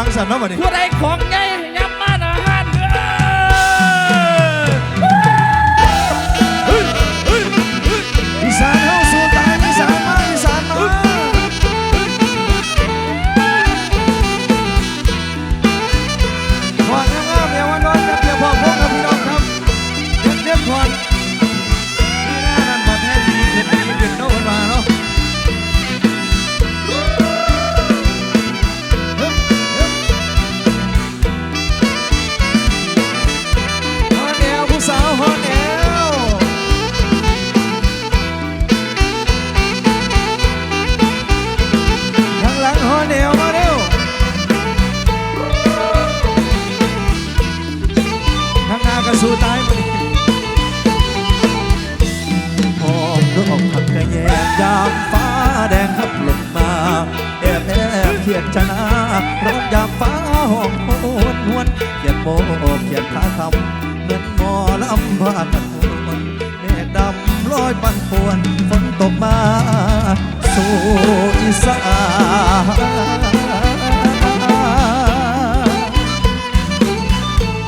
วางสันเนาะบัดนี้ผู้ใดของไง ลำพากันหวนเมฆดำลอยปันป่วนฝนตกมา สู่อีสาน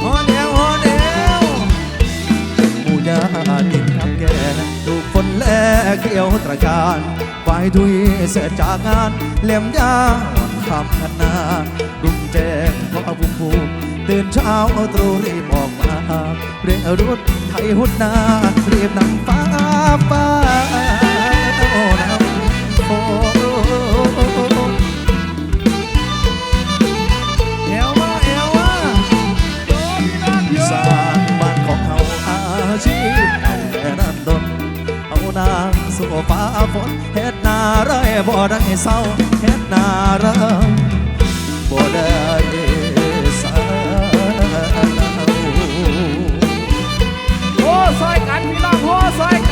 ฮอเดวฮอเดวหมู่ยาดินทับแก่ถูกฝนแลเกี่ยวตระการไฟทุยเสร็จจากงานเลี่ยมยาคำพนารุ่งแจ้งเพราะภูมิภูมิตื่นเช้าตรู่รีบออกมาเรียกรถ ไทยหุดนารีบนำฟ้าฟ้าโอ้นำโอ้เอวมาเอวมาอีสานบ้านของเขาอาชีพเอาแต่นันดนเอานางสู่ฟ้าฝนเฮ็ดนาไรบ่ได้เศร้าเฮ็ดนาไรบ่ได้ พี่น้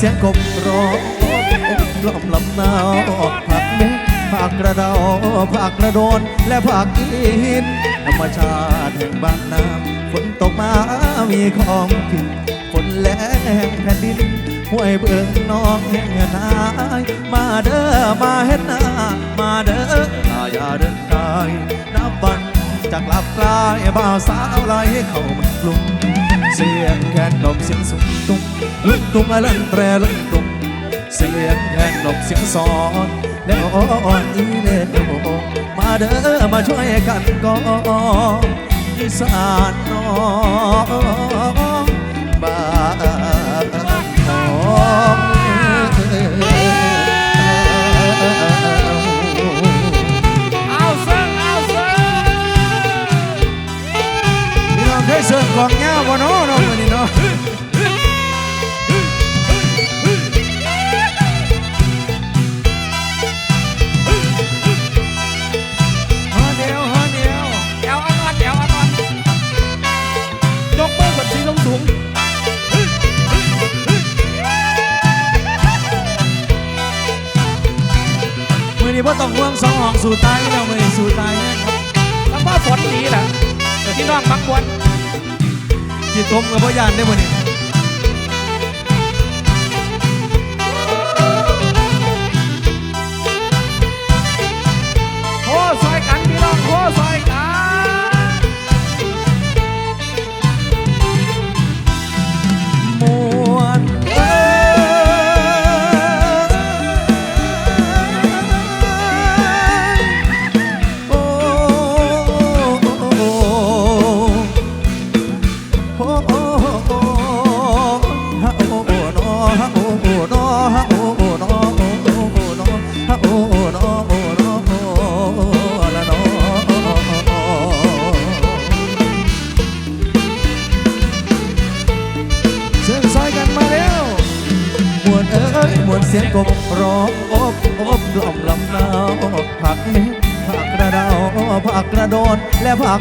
สียงกบร้องลอมลำนาวผักเม็ดผักกระเดาผักกระโดน และผักอินธรรมชาติแห่งบ้านน้ำฝนตกมามีของกินฝนแรงแผ่นดินห้วยเบิ่งน้องแห่งนายมาเด้อมาเฮ็ดนามาเด้อลาอย่าเดินไกลนับวันจะกลับกลายบ่าวสาวไหลเข้ามาลุก เสียงแคนนมเสียงสุงตุ้งลุกตุ้งอลันแตรลุกตุ้งเสียงแคนนมเสียงสอนแล้วอ่อนอีเล่โมาเด้อมาช่วยกันก่อนอีสานน้องบ้านทอง น้องเงาบ่เนาะเนาะมื้อนี้เนาะฮอเดียวฮอเดียวแอวอ่อนแอวอ่อนยกมือกับสีสูงสูงมือนี้พ่ต้องห่วงสองห้องสู่ตายแล้วมือนี้สู่ตายเนี่ยครับ แล้วก็ฝนดีแหละพี่น้องบางคน จิตตมกับพ่ยานได้หมดนี่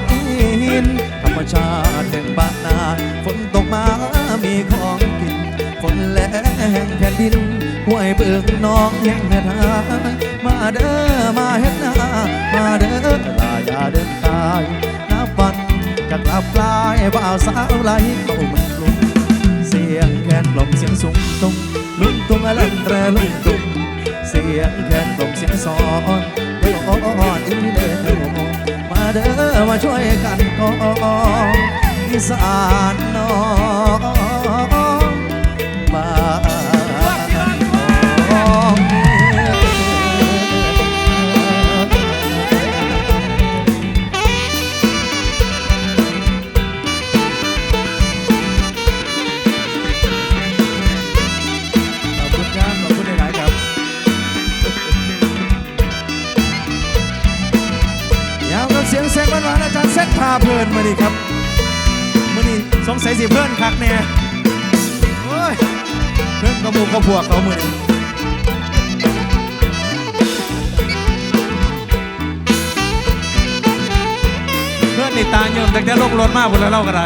และผักอินธรรมชาติแห่งบ้านนาฝนตกมามีของกินฝนแลงแผ่นดินห้วยเบิ่งน้องยังแม่ทามาเด้อมาเฮ็ดนามาเด้อลาอย่าเดินตายนับวันจะกลับกลายบ่าวสาวไหลเข้าเมืองกรุงเสียงแคนลมเสียงสูงตรงลุงตุงอลันแตรลุงตุงเสียงแคนลมเสียงสอนไว้อ่อนอีเด้อมา เด้อมาช่วยกันกองอีสานน้อง สิเพื่อนคักเนี่ยโอ้ยเพื่อนกระมูกกระพวกเขามือนี่เพื่อนนี่ตาโยนแต่แค่ลงรถมากหมดแล้วเล่ากันได้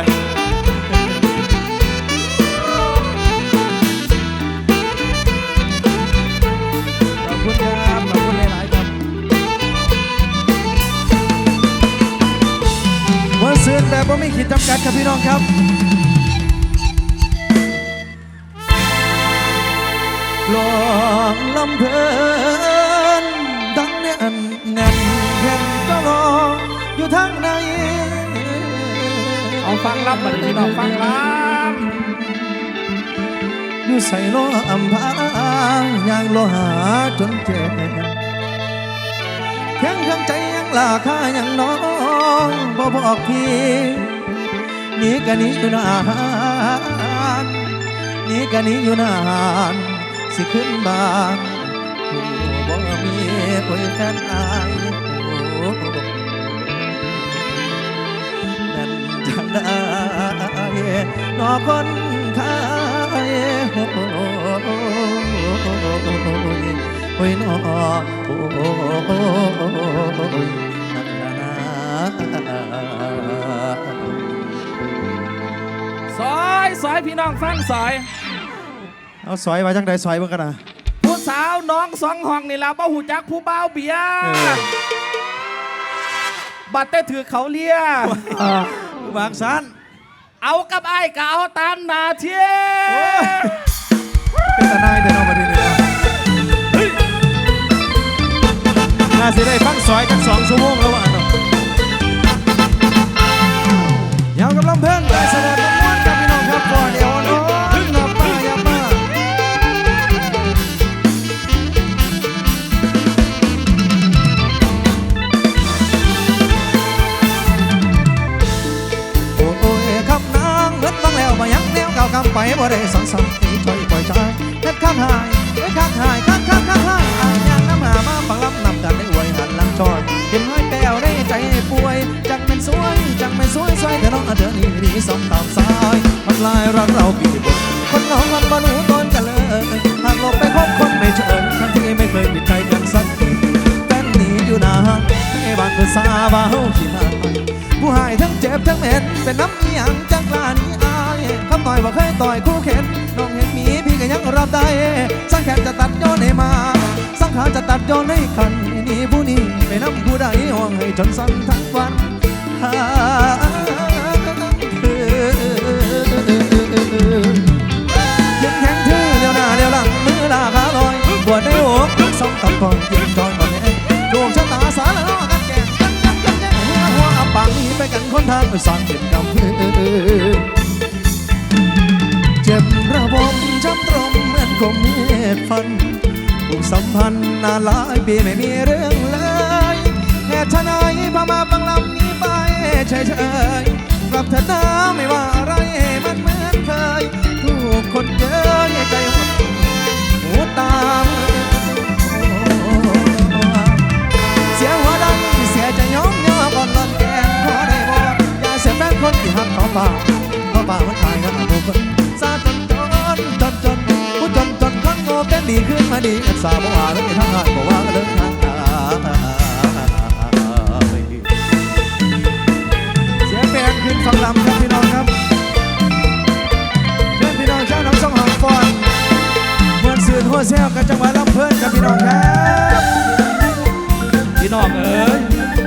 จำกัดครับพี่น้องครับลองลำเพลินดังแน่นแน่นแข่งก็รออยู่ทางในเอาฟังรับมาดิพี่น้องฟังรับอยู่ใส่โลอำพางอย่างโลหาจนเจ็บแข็งข้างใจยังลาค่ายังน้องบ่บอกพี่ห นี้กันนี้อยู่นานนี้กันนี้อยู่นานสิขึ้นบ้านโอ้บ่มีโอ้ยแฟนอายนั่นจังได้นอคนขายโอ้ยโอ้ยนอโอ้ย ซอยพี่น้องฟังซอย เอาซอยมาจังใดซอยบ้างกันนะผู้สาวน้องสองห้องนี่ล่ะบ่หูจักผู้บ่าวเบียร์เออบัดแต่ถือเขาเลียบางสันเอากับไอ้ายก็เอาตามหนาเทียเป็นตาหนายเดินออกมาทีนี้นะเฮ้ยน่าสิได้ฟังซอยกันสองชั่วโมงแล้วอะเนาะยาวกับลำเพิ่น กำไปบ่ได้สังสรรค์ที่ถอยปล่อยใจเฮ็ดข้างหายเฮ็ดข้างหายข้างข้างข้างหายอ่างยางน้ำหามาปังลำนำกันได้อวยหันหลังชอยเห็นห้อยแก้วได้ใจป่วย จังเป็นสวย จังเป็นสวยสวยเธอน้องเธอนี่ดีสมตามสายมันลายรักเราปีบคนน้องมันบ่หนูต้นกันเลยหากลบไปคบคนไม่เฉยทั้งที่ไม่เคยปิดใจกันสักทีแฟนหนีอยู่นานให้บ้านเพื่อสาบาวขี้นาผู้หายทั้งเจ็บทั้งเหม็นเป็นน้ำอียังจังกลานี้ อายคำต่อยบ่เคยต่อยคู่เข็นน้องเห็นมีพี่ก็ยังรับได้ สังแขนจะตัดโยนให้มา สังขาจะตัดโยนให้คันนี่ผู้นี้ไปน้ำผู้ใดห่วงให้จนสั่นทั้งวันหายืนแข็งทื่อเดียวหน้าเดียวหลังมือลาขาลอยปวดในอกสองตับก่อนกินจอยก่อนแน่ดวงชะตาสารล้อกันแก่งกันกันกันแก่หัวหัวปังนี้ไปกันคนทางสั่งเป็นกำเพื่อ มือนคมเหตุฟันผูกสัมพันธ์นานหลายปีไม่มีเรื่องเลยเหตุชะไหนพามาบังลำนี้ไปเฉยๆกลับเถอะนะไม่ว่าอะไรมันเหมือนเคย ถูกคนเยอะใจหดหูตาม มาดีเอ็ดสาบอกว่าเลยทางานบอกว่าเลยทางานเสียงเพลงขึ้นฟังลำครับพี่น้องครับเชิญพี่น้องชาวหน้องสองหางฟอนมวนสื่อทั่วเซลกันจังหวัดลำเพิ่นครับพี่น้องครับพี่น้องเอ้ย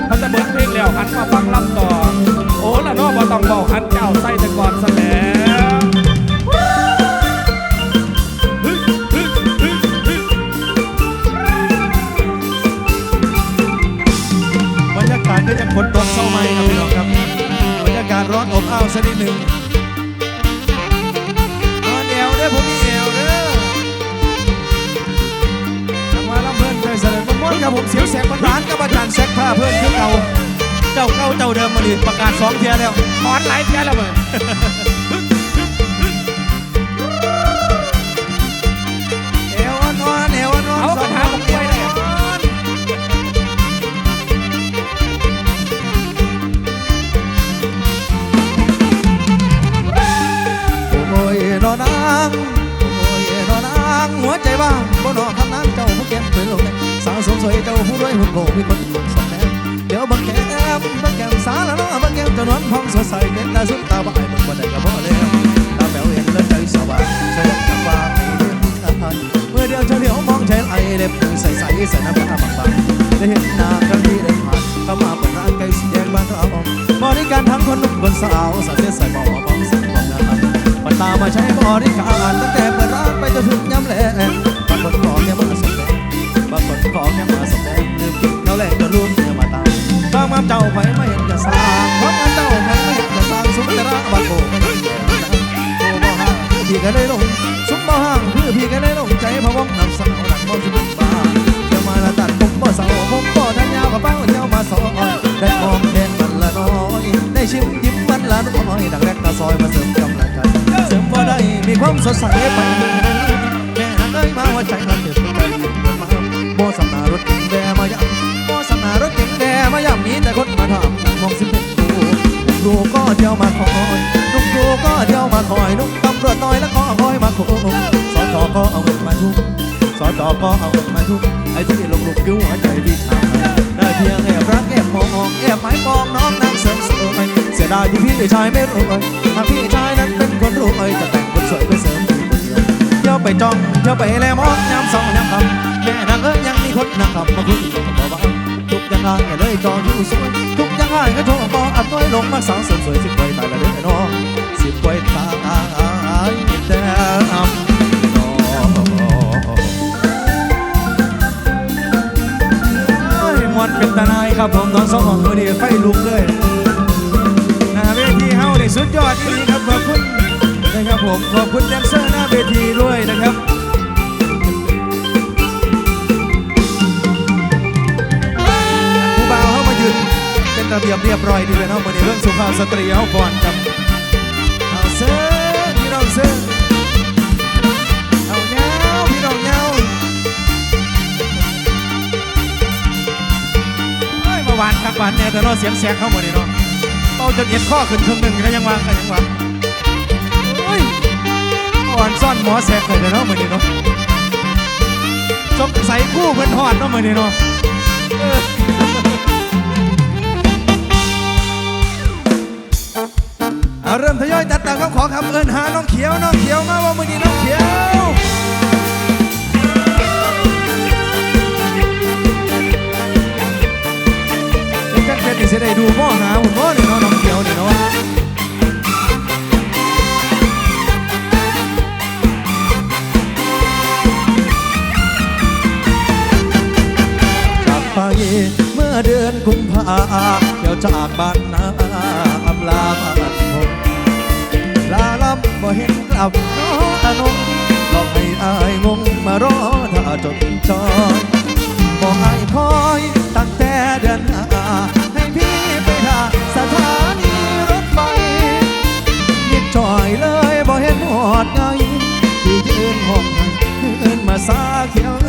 ถ้าจะเบิดเพลงแล้วหันมาฟังลำต่อโอ้ละน้อบ่ต้องบอกหันเจ้าใส่แต่ก่อนซะแล้ว สักนิดหนึ่งนอนแอวเด้อผมมีแอวเด้อจังหวะลำเพิ่นใจเสด็จประมวนกับผมเสียวแสงประธานกับอาจารย์แซกผ้าเพื่อนขึ้นเอาเจ้าเก่าเจ้าเดิมมาดิประกาศสองเทียแล้วถอนหลายเทียแล้วเว้ย วใจว่างบ่นอคำนั้นเจ้าผู้แก้มเป็นลงสาวสมสวยเจ้าผู้รวยหุ่นโกมีคนสองแนวเดี๋ยวบังแก้มบังแก้มสาละเนาะบังแก้มจ้านวลห้องสดใสเป็นตาสุดตาบ่ายมึงบ่ได้ก็พอแล้วตาแป๋วเห็นแล้วใจสบายสวยจังว่าให้เรื่องอะไรเมื่อเดียวเธอเดียวมองใจไหลเล็บใสใสใส่น้ำตาบางๆได้เห็นหน้าครั้งที่เดินผ่านเข้ามาเปิดร้านไก่สีแดงบ้านเราบริการทั้งคนหนุ่มคนสาวสาวเสียใส่บอกว่าบ้องสิ่งของงานปั ตามาใช้บริการตั้งแต่เปิดร้านไปจนถึงย้ำแหลงบางคนของเนี่ยมาสมแดงบางคนของเนี่ยมาสมแดงลืมกินแล้วแหลงก็รู้เนี่ยมาตามบางมามเจ้าไผไม่เห็นจะสร้างเพราะงาเจ้าไผไม่เห็นจะสร้างสุนทระบางโกไม่เห็นจะโกบ่ห่างพี่ก็ได้ลงสุมบ่ห่างคือพี่ก็ได้ลงใจเพราะว่านำสาวหลังมองสุดบ้าจะมาละตัดผมบ่เสาผมบ่ทันยาวกับเป้าเที่ยวมาสอนได้มองเห็นมันละน้อยได้ชิมยิ้มมันละน้อยดังแรกตาซอยมาเสริม ความสดใสไปถึงไหนแม่นางเอ้ยมาว่าใจมันเดือดใจเดือดมาโมสำนารถเก๋งแดมายำโมสำนารถเก๋งแดมายำมีแต่คนมาถามองสิเป็นครูลูกก็เที่ยวมาคอยลูกครูก็เที่ยวมาคอยลูกตำรวจน้อยแล้วก็คอยมาคุมสอจอก็เอาเงินมาทุ่มสอจอก็เอาเงินมาทุ่มไอ้ที่ลงลุกกิ้วหัวใจพี่ชาได้เพียงแอบรักแอบมองแอบหมายมองน้องนางเสริมสวยเสียดายที่พี่ชายไม่รวยหาพี่ ไปจ้องเที่ยวไปแล้วมองยามสองยามคำแม่นางเอ้ยยังมีคนนางคำมาคุยกับบ่าวทุกอย่างง่ายเลยจออยู่สวยทุกอย่างงายก็โทรบออัดน้อยลงมาสาวเสริมสวยสิบไว้ตายละเด้อน้องสิบไว้ตายแต่น้ำน้องมวนเป็นตาหนายครับผมตอนสองของมือดีไฟลุกเลยน้าเวทีเฮานี่สุดยอดที่ ผมขอบคุณแดนเซอร์หน้าเวทีด้วยนะครับผู้บ่าวเข้ามายืนเป็นระเบียบเรียบร้อยดีเลยเนาะมื่อนี้เรื่องสุภาพสตรีเข้าก่อนครับเอาเซิร์พี่น้องเซิร์เอาเงาพี่น้องเงาเฮ้ยมื่อวานครับวานเนี่ยแต่เนาะเสียงแสกเข้ามานี่เนาะเป่าจนเอ็ดข้อขึ้นครึ่งหนึ่งก็ยังวางก็ยังวาง เมื่อนซ่อนหมอแสกเลยเนาะเหมือนี้เนาะสงสัยกู้เพิ่นหอดเนาะเหมือนี้เนาะเอาเริ่มทยอยจัดตามคำขอคำเอินหาน้องเขียวน้องเขียวมาว่ามือนี้น้องเขียวนี่จังเป็นนี่สิได้ดูหม้อหาหุ่ เที่ยวจากบ้านนาอำลาบ้านผมลาลับบ่เห็นกลับน้องตาหนงลองให้อายงงมารอถ้าจนจอยบอกอายคอยตั้งแต่เดือนหน้าให้พี่ไปท่าสถานีรถไฟนิดจอยเลยบ่เห็นหอดไงที่ยืนห้องให้ยืนมาสาเขียว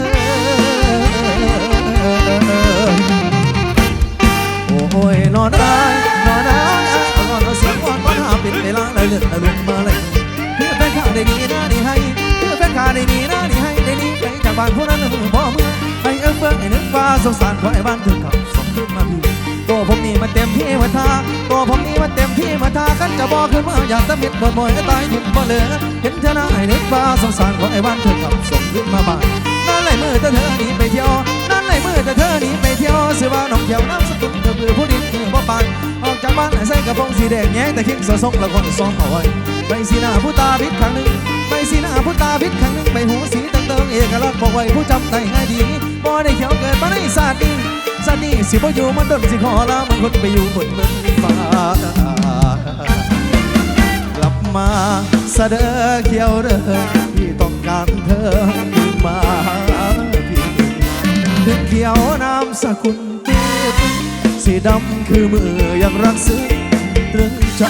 เวลาเลยเลือดละลุกมาเลยเพื่อแฟนข้าได้ดีนะนี่ให้เพื่อแฟนข้าได้ดีนะนี่ให้ได้ดีไปจากบ้านผู้นั้นมือบ่มือให้เอิ้งเบิ่งให้นึกว่าสงสารขอไอ้บ้านถึงกับสมขึ้นมาพี่ตัวผมนี่มันเต็มที่มาทาตัวผมนี่มันเต็มที่มาทากันจะบอกขึ้นมาอยากตะมิดโดนบ่อยให้ตายยิ้มบ่เหลือเห็นเธอหน้าให้นึกว่าสงสารขอไอ้บ้านถึงกับสมขึ้นมาบ้านนั่นไหลมือแต่เธอหนีไปเที่ยวนั่นไหลมือแต่เธอหนีไปเที่ยวเสือว่าน้องเที่ยวน้ำสกุลเธอเบื่อผู้ดินคือบ่ปาน ออกจากบ้านใส่กระโปรงสีแดงแย้งแต่คิงสือส่งละคนซ้อมเอาไว้ไปสีหน้าผู้ตาพิษครั้งหนึ่งไปสีหน้าผู้ตาพิษครั้งหนึ่งไปหูสีตั้งเติงเอกลักษณ์บอกไว้ผู้จำได้ง่ายดีบ่ได้เขียวเกิดมาในศาสตร์ดีศาสตร์นี้สิบ่อยู่มันดนสิขอลามันคนไปอยู่บนเมืองฟ้ากลับมาเสดอเขียวเด้อพี่ต้องการเธอมาพี่ถึงเขียวน้ำสกุล สีดำคือมือยังรักซึ้งตรึงใจ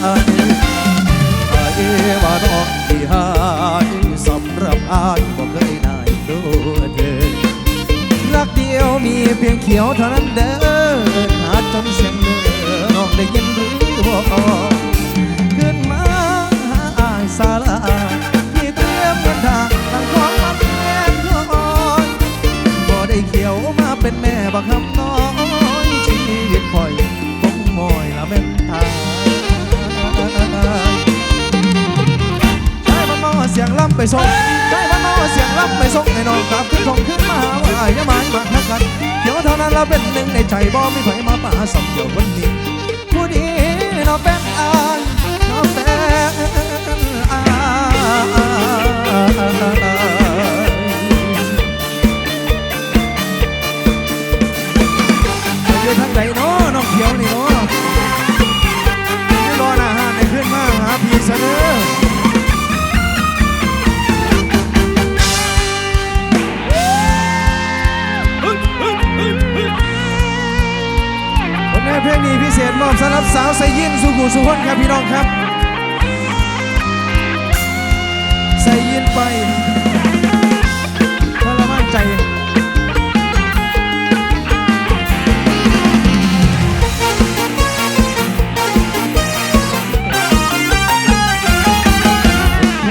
ไอายว่าน้องที่หายสำหรับอายบ่เคยนายดูเธอรักเดียวมีเพียงเขียวเท่านั้นเด้อหาจนเสียงเด้อน้องได้ยินหรือบ่ขึ้นมาหาอายสาลาที่เตรียมเงินทางตั้งของมาแทนน้อยบ่ได้เขียวมาเป็นแม่บักคำ สียงล่ส่งใช้มันนอเสียงล่ำไปส่งให้น้องกลับขึ้นทงขึ้นมาว่าอย่าหมายมาทักกันเดี๋ยวเท่านั้นเราเป็นหนึ่งในใจบ่ไมีไผมาป่าสมเกี่ยวคนนี้ผู้ดีน้องเป็นอายน้องเป็นอายอยู่ทางไหนเนาะน้องเขียวนี่เนาะ ษมอบสำหรับสาวใส่ยินสุขุสุขนครับพี่น้องครับใส่ยินไปทรมานใจ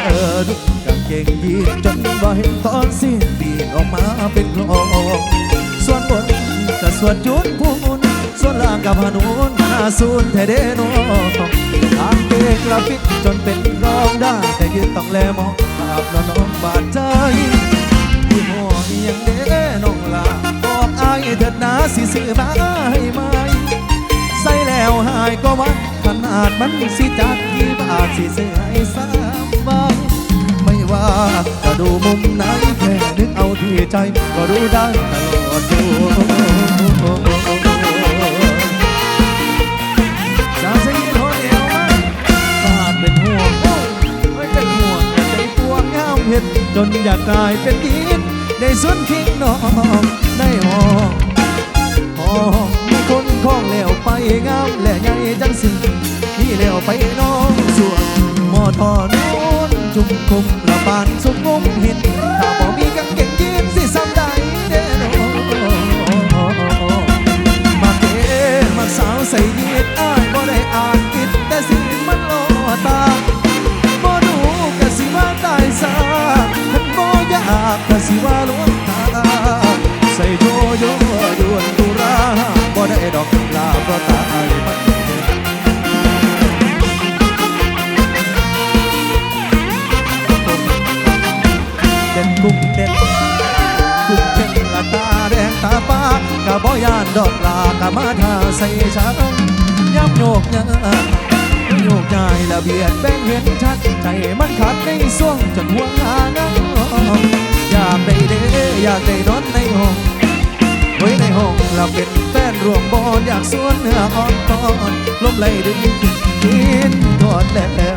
เออดุกางเกงยีนจนบ่เห็นตอนสิ้นปีนออกมาเป็นคลองส่วนบนก็ส่วนจุนพูนส่วนล่างกับพนุน หน้าซูนแท้เดโนอทางเกงละฟิตจนเป็นรองได้ แต่ยืนต้องแลมองภาพน้องน้องบาดใจที่หัวอีหยังเด้น้องลาบอกอายเถิดนาสิซื้อมาให้ไหมใส่แล้วหายก็วันขนาดมันสิจักกี่บาทสิซื้อให้สามใบไม่ว่าจะดูมุมไหนแค่นึกเอาที่ใจ ก็รู้ได้ตลอดอยู่ จนอยากกลายเป็นดินได้สุนทิ้งน้องได้หอมพอมีคนคล้องแล้วไปงามและใหญ่จังสิพี่แล้วไปน้องส่วนมอทอนู้นจุ่มคุมละบานสุกงมเห็นถ้าบ่มีก ชัดใจมันขาดในส่วงจนห่วงหาน้องอยากได้เด้อยากได้นอนในห้องไว้ในห้องเราเป็นแฟนรวมบอนอยากสวนเนื้ออ่อนตอนลมไหลดึงกินทอดแล้ว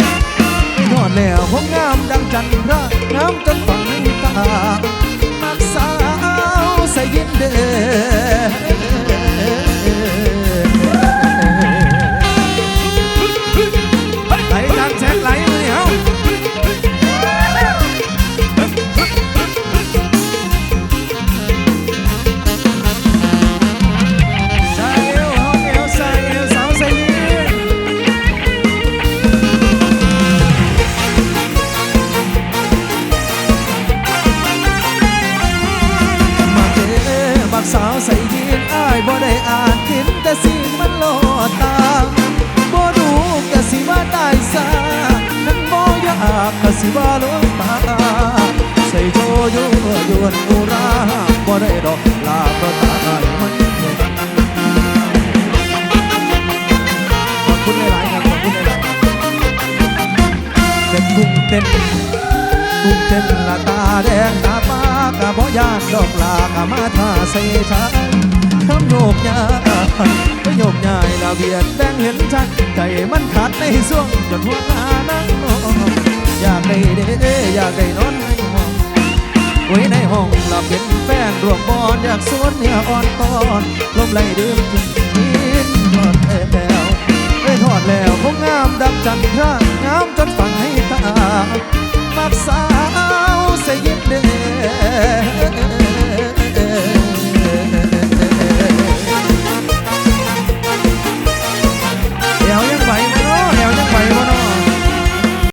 ทอดแล้วผมงามดังจันทรางามจนฝังตามักสาวใส่ยินเด้ไสิว่าลวงตาใส่โชยุยวนอุราบ่ได้ดอกลาเพราะตายมันขอบคุณหลายๆครับขอบคุณหลายๆเด็กกุ้งเต้นกุ้งเต้นละตาแดงตาปากะบ่ยานดอกลากะมาท่าใส่ฉันคำโยกยายก็โยกย้ายละเบียดแบ่งเห็นชัดใจมันขาดในส่วงจนหัวหน้านั่ง อยากได้เด้อยากได้นอนในห้องไว้ในห้องหลับเป็นแฟนรวมบอนอยากสวนเนื้ออ่อนตอนลมไหลดื่มกินทอดแล้วได้ทอดแล้วคงงามดับจันทรางามจนฝังให้ตามักสาวเสียยิ่งเด้อ